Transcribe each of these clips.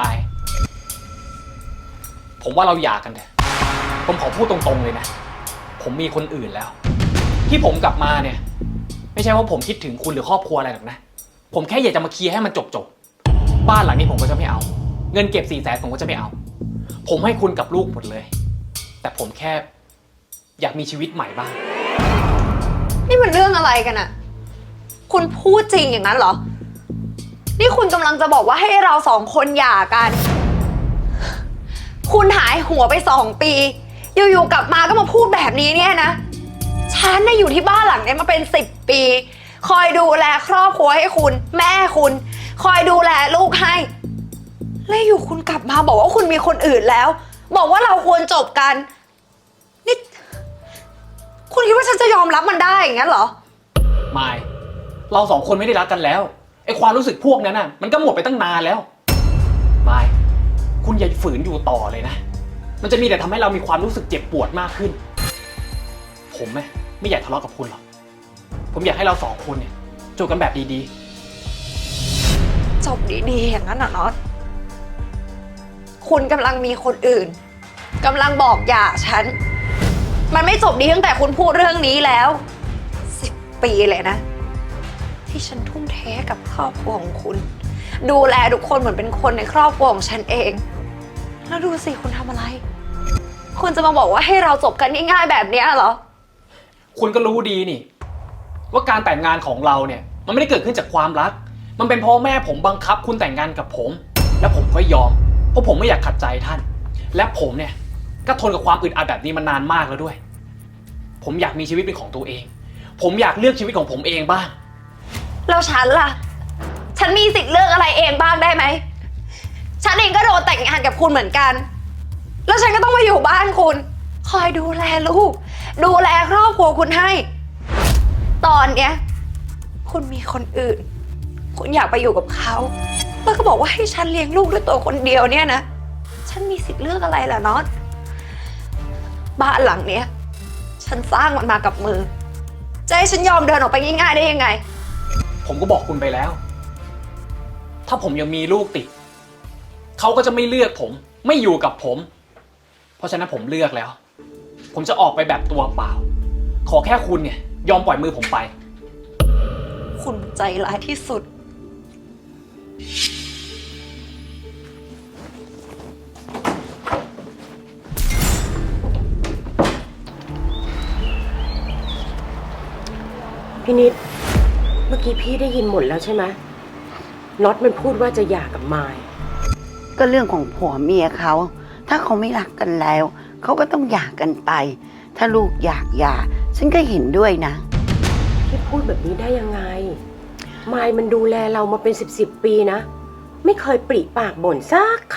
ไม่ ผมว่าเราหย่ากันเถอะ ผมขอพูดตรงๆเลยนะ ผมมีคนอื่นแล้ว ที่ผมกลับมาเนี่ย ไม่ใช่ว่าผมคิดถึงคุณหรือครอบครัวอะไรหรอกนะ ผมแค่อยากจะมาเคลียร์ให้มันจบๆ บ้านหลังนี้ผมก็จะไม่เอา เงินเก็บสี่แสนผมก็จะไม่เอา ผมให้คุณกับลูกหมดเลย แต่ผมแค่อยากมีชีวิตใหม่บ้าง นี่มันเรื่องอะไรกันอะคุณพูดจริงอย่างนั้นเหรอ นี่คุณกำลังจะบอกว่าให้เราสองคนหย่ากัน คุณหายหัวไปสองปี อยู่ๆกลับมาก็มาพูดแบบนี้เนี่ยนะ ฉันน่ะอยู่ที่บ้านหลังเนี้ยมาเป็นสิบปี คอยดูแลครอบครัวให้คุณ แม่คุณ คอยดูแลลูกให้ แล้วอยู่คุณกลับมาบอกว่าคุณมีคนอื่นแล้ว บอกว่าเราควรจบกันนี่คุณคิดว่าฉันจะยอมรับมันได้อย่างนั้นเหรอ ไม่ เราสองคนไม่ได้รักกันแล้ว ความรู้สึกพวกนั้นน่ะ มันก็หมดไปตั้งนานแล้วไม่คุณอย่าฝืนอยู่ต่อเลยนะ มันจะมีแต่ทำให้เรามีความรู้สึกเจ็บปวดมากขึ้น ผมไม่ไม่อยากทะเลาะกับคุณหรอก ผมอยากให้เราสองคนเนี่ยจบกันแบบดีจบดีๆอย่างนั้นเหรอน็อตคุณกำลังมีคนอื่นกำลังบอกอย่าฉัน มันไม่จบดีตั้งแต่คุณพูดเรื่องนี้แล้วสิบปีเลยนะ ที่ฉันทุ่มเทให้กับครอบครัวของคุณ ดูแลทุกคนเหมือนเป็นคนในครอบครัวของฉันเอง แล้วดูสิคุณทำอะไร คุณจะมาบอกว่าให้เราจบกันง่ายๆแบบเนี้ยเหรอ คุณก็รู้ดีนี่ ว่าการแต่งงานของเราเนี่ย มันไม่ได้เกิดขึ้นจากความรัก มันเป็นเพ่อแม่ผมบังคับ คุณแต่งงานกับผม แล้วผมก็ยอม เพราะผมไม่อยากขัดใจท่าน และผมเนี่ยก็ทนกับความอึดอัดแบบนี้มานานมากแล้วด้วย ผมอยากมีชีวิตเป็นของตัวเอง ผมอยากเลือกชีวิตของผมเองบ้าง แล้วฉันล่ะ ฉันมีสิทธิ์เลือกอะไรเองบ้างได้ไหม ฉันเองก็โดนแต่งงานกับคุณเหมือนกัน แล้วฉันก็ต้องมาอยู่บ้านคุณ คอยดูแลลูก ดูแลครอบครัวคุณให้ ตอนเนี้ย คุณมีคนอื่น คุณอยากไปอยู่กับเขา แล้วก็บอกว่าให้ฉันเลี้ยงลูกด้วยตัวคนเดียวเนี่ยนะ ฉันมีสิทธิ์เลือกอะไรล่ะน็อต บ้านหลังเนี้ย ฉันสร้างมันมากับมือ จะให้ฉันยอมเดินออกไปง่ายๆได้ยังไง ผมก็บอกคุณไปแล้ว ถ้าผมยังมีลูกติด เขาก็จะไม่เลือกผม ไม่อยู่กับผม เพราะฉะนั้นผมเลือกแล้ว ผมจะออกไปแบบตัวเปล่า ขอแค่คุณเนี่ย ยอมปล่อยมือผมไป คุณใจร้ายที่สุด พี่นิดเมื่ อกี้พี่ได้ยินหมดแล้วใช่ไหมน็อตมันพูดว่าจะหย่ากับมาย ก็เรื่องของผัวเมียเขา ถ้าเขาไม่รักกันแล้ว เขาก็ต้องหย่ากันไป ถ้าลูกอยากหย่า ฉันก็เห็นด้วยนะ พี่พูดแบบนี้ได้ยังไง มายมันดูแลเรามาเป็นสิบสิบปีนะ ไม่เคยปริปากบ่นซักค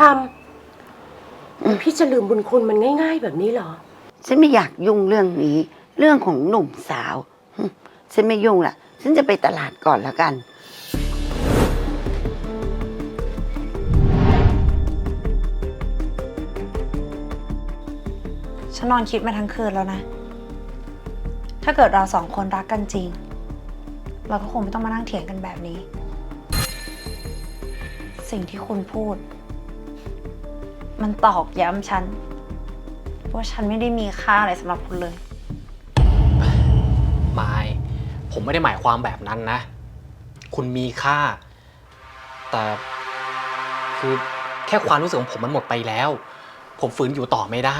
อืมำพี่จะลืมบุญคุณมันง่าย ๆ แบบนี้เหรอ ฉันไม่อยากยุ่งเรื่องนี้ เรื่องของหนุ่มสาวหึฉันไม่ยุ่งละ ฉันจะไปตลาดก่อนแล้วกัน ฉันนอนคิดมาทั้งคืนแล้วนะ ถ้าเกิดเราสองคนรักกันจริง เราก็คงไม่ต้องมานั่งเถียงกันแบบนี้ สิ่งที่คุณพูด มันตอกย้ำฉันว่าฉันไม่ได้มีค่าอะไรสำหรับคุณเลย ไม่ ผมไม่ได้หมายความแบบนั้นนะ คุณมีค่า แต่คือแค่ความรู้สึกของผมมันหมดไปแล้ว ผมฝืนอยู่ต่อไม่ได้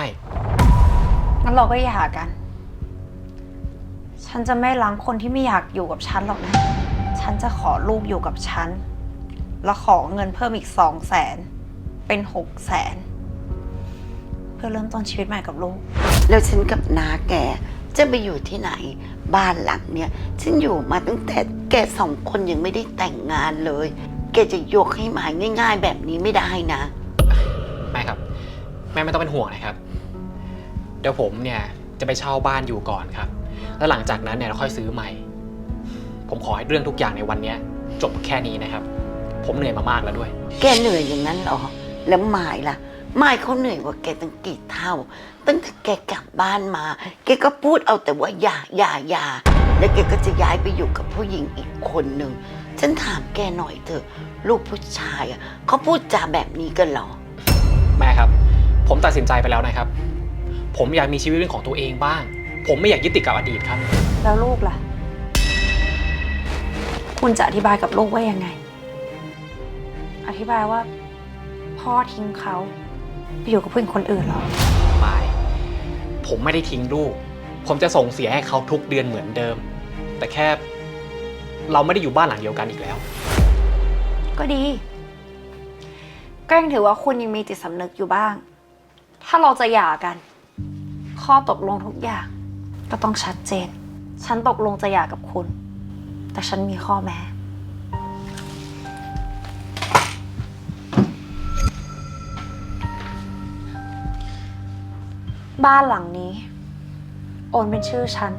งั้นเราก็หย่ากัน ฉันจะไม่ล้างคนที่ไม่อยากอยู่กับฉันหรอกนะ ฉันจะขอลูกอยู่กับฉัน แล้วขอเงินเพิ่มอีกสองแสน เป็นหกแสน เพื่อเริ่มต้นชีวิตใหม่กับลูก แล้วฉันกับนาแก จะไปอยู่ที่ไหน บ้านหลังเนี่ยฉันอยู่มาตั้งแต่แกสองคนยังไม่ได้แต่งงานเลย แกจะยกให้หมายง่าย ๆ แบบนี้ไม่ได้นะ แม่ครับ แม่ไม่ต้องเป็นห่วงนะครับ เดี๋ยวผมเนี่ยจะไปเช่าบ้านอยู่ก่อนครับ แล้วหลังจากนั้นเนี่ยเราค่อยซื้อใหม่ ผมขอให้เรื่องทุกอย่างในวันเนี้ยจบแค่นี้นะครับ ผมเหนื่อยมามากแล้วด้วย แกเหนื่อยอย่างนั้นเหรอ แล้วหมายล่ะ หมายเขาเหนื่อยกว่าแกตั้งกี่เท่า ตั้งแต่แกกลับบ้านมา แกก็พูดเอาแต่ว่าอย่าอย่าอย่าแล้วแกก็จะย้ายไปอยู่กับผู้หญิงอีกคนหนึ่ง ฉันถามแกหน่อยเถอะ ลูกผู้ชายอะเขาพูดจาแบบนี้กันเหรอ แม่ครับ ผมตัดสินใจไปแล้วนะครับ ผมอยากมีชีวิตเป็นของตัวเองบ้าง ผมไม่อยากยึดติดกับอดีตครับ แล้วลูกล่ะ คุณจะอธิบายกับลูกว่ายังไง อธิบายว่า พ่อทิ้งเขา ไปอยู่กับผู้หญิงคนอื่นเหรอ ไม่ ผมไม่ได้ทิ้งลูก ผมจะส่งเสียให้เขาทุกเดือนเหมือนเดิม แต่แค่เราไม่ได้อยู่บ้านหลังเดียวกันอีกแล้ว ก็ดี ก็ยังถือว่าคุณยังมีจิตสำนึกอยู่บ้าง ถ้าเราจะหย่ากัน ข้อตกลงทุกอย่าง ก็ต้องชัดเจน ฉันตกลงจะหย่ากับคุณ แต่ฉันมีข้อแม้ บ้านหลังนี้ โอนเป็นชื่อฉัน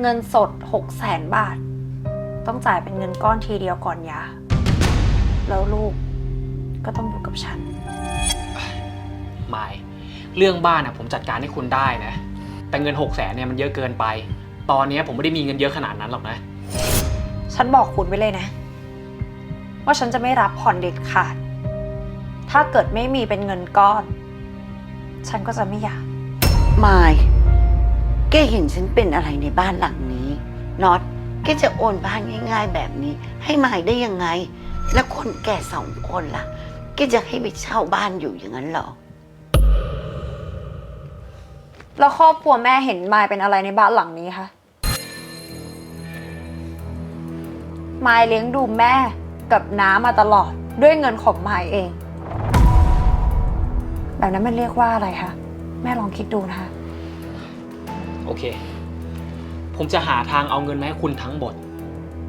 เงินสดหกแสนบาท ต้องจ่ายเป็นเงินก้อนทีเดียวก่อนหย่าแล้วลูกก็ต้องอยู่กับฉัน ไม่เรื่องบ้านนะผมจัดการให้คุณได้นะ แต่เงินหกแสนเนี่ยมันเยอะเกินไป ตอนนี้ผมไม่ได้มีเงินเยอะขนาดนั้นหรอกนะ ฉันบอกคุณไว้เลยนะ ว่าฉันจะไม่รับผ่อนเด็ดขาด ถ้าเกิดไม่มีเป็นเงินก้อน ฉันก็จะไม่อยาก มายแกเห็นฉันเป็นอะไรในบ้านหลังนี้น็อตแกจะโอนบ้านง่าย ๆ แบบนี้ ให้มายได้ยังไง แล้วคนแก่สองคนล่ะแกจะให้ไปเช่าบ้านอยู่อย่างนั้นเหรอ แล้วครอบครัวแม่เห็นมายเป็นอะไรในบ้านหลังนี้คะมายเลี้ยงดูแม่กับน้ามาตลอดด้วยเงินของมายเอง แบบนั้นมันเรียกว่าอะไรคะ แม่ลองคิดดูนะคะ โอเค ผมจะหาทางเอาเงินมาให้คุณทั้งหมด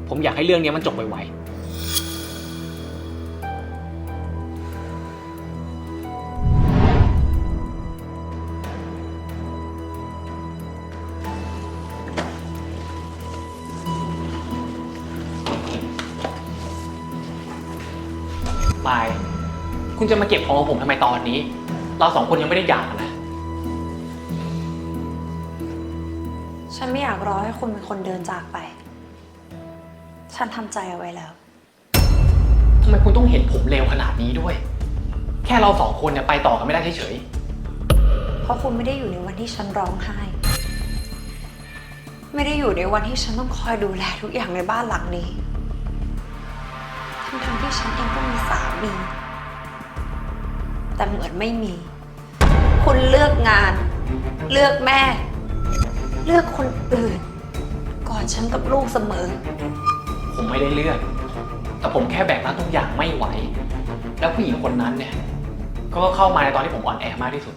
ผมอยากให้เรื่องนี้มันจบไวๆปาย คุณจะมาเก็บของของผมทำไมตอนนี้ เราสองคนยังไม่ได้หย่ากันนะ ฉันไม่อยากรอให้คุณเป็นคนเดินจากไป ฉันทำใจเอาไว้แล้ว ทำไมคุณต้องเห็นผมเลวขนาดนี้ด้วย แค่เราสองคนเนี่ยไปต่อกันไม่ได้เฉยเพราะคุณไม่ได้อยู่ในวันที่ฉันร้องไห้ ไม่ได้อยู่ในวันที่ฉันต้องคอยดูแลทุกอย่างในบ้านหลังนี้ ทั้งๆที่ฉันเองก็มีสามี แต่เหมือนไม่มี คุณเลือกงาน เลือกแม่ เลือกคนอื่น ก่อนฉันกับลูกเสมอๆผมไม่ได้เลือก แต่ผมแค่แบกรับทุกอย่างไม่ไหว แล้วผู้หญิงคนนั้นเนี่ย ก็เข้ามาในตอนที่ผมอ่อนแอมากที่สุด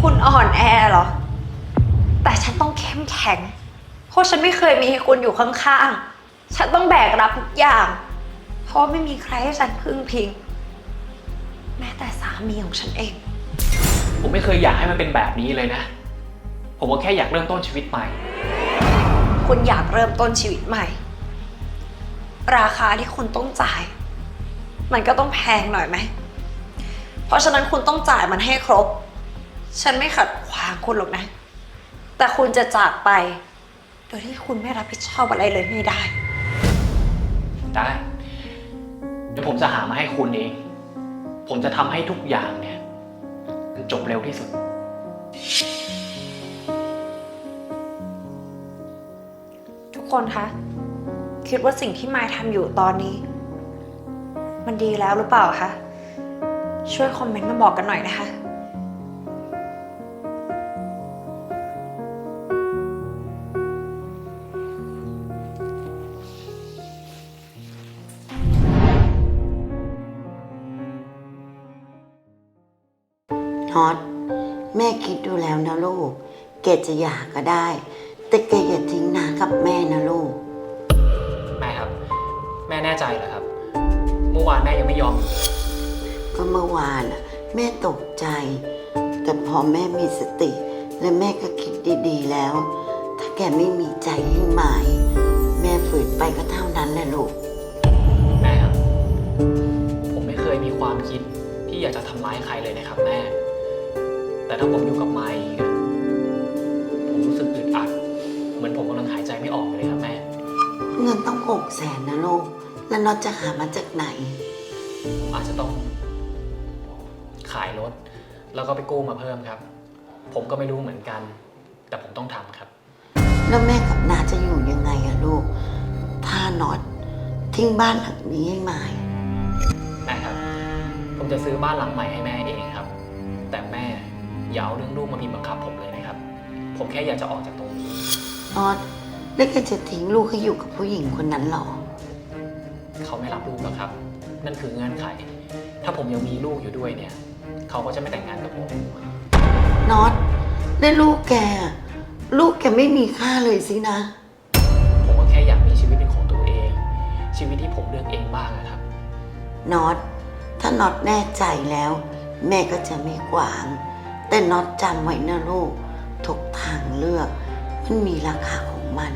คุณอ่อนแอเหรอ แต่ฉันต้องเข้มแข็ง เพราะฉันไม่เคยมีให้คุณอยู่ข้างๆ ฉันต้องแบกรับทุกอย่าง เพราะไม่มีใครให้ฉันพึ่งพิง แม้แต่สามีของฉันเอง ผมไม่เคยอยากให้มันเป็นแบบนี้เลยนะ ผมก็แค่อยากเริ่มต้นชีวิตใหม่ คุณอยากเริ่มต้นชีวิตใหม่ ราคาที่คุณต้องจ่าย มันก็ต้องแพงหน่อยไหม เพราะฉะนั้นคุณต้องจ่ายมันให้ครบ ฉันไม่ขัดขวางคุณหรอกนะ แต่คุณจะจากไป โดยที่คุณไม่รับผิดชอบอะไรเลยไม่ได้ ได้ เดี๋ยวผมจะหามาให้คุณเอง ผมจะทำให้ทุกอย่างเนี่ยมันจบเร็วที่สุด ทุกคนคะ คิดว่าสิ่งที่มายทำอยู่ตอนนี้ มันดีแล้วหรือเปล่าคะ ช่วยคอมเมนต์มาบอกกันหน่อยนะคะ แกจะหย่าก็ได้ แต่แกอย่าทิ้งนากับแม่นะลูก แม่ครับ แม่แน่ใจเหรอครับ เมื่อวานแม่ยังไม่ยอมก็เมื่อวานน่ะแม่ตกใจ แต่พอแม่มีสติ และแม่ก็คิดดีๆแล้ว ถ้าแกไม่มีใจให้หมาย แม่ฝืนไปก็เท่านั้นแหละลูก แม่ครับ ผมไม่เคยมีความคิดที่อยากจะทำร้ายใครเลยนะครับแม่ แต่ถ้าผมอยู่กับไม ลูก แล้วน็อตจะหามาจากไหน ผมอาจจะต้องขายรถ แล้วก็ไปกู้มาเพิ่มครับ ผมก็ไม่รู้เหมือนกัน แต่ผมต้องทำครับ แล้วแม่กับนาจะอยู่ยังไงอะลูก ถ้าน็อตทิ้งบ้านหลังนี้ให้มาย แม่ครับ ผมจะซื้อบ้านหลังใหม่ให้แม่เองครับ แต่แม่อย่าเอาเรื่องลูกมาบีบบังคับผมเลยนะครับ ผมแค่อยากจะออกจากตรงนี้ น็อตแล้วแกจะทิ้งลูกให้อยู่กับผู้หญิงคนนั้นเหรอ เขาไม่รับลูกหรอกครับ นั่นคือเงื่อนไข ถ้าผมยังมีลูกอยู่ด้วยเนี่ย เขาก็จะไม่แต่งงานกับผม น็อตได้ลูกแกอะลูกแกไม่มีค่าเลยสินะ ผมก็แค่อยากมีชีวิตเป็นของตัวเอง ชีวิตที่ผมเลือกเองบ้างนะครับ น็อต ถ้าน็อตแน่ใจแล้ว แม่ก็จะไม่กวาง แต่น็อตจำไว้นะลูก ทุกทางเลือก มันมีราคาของมัน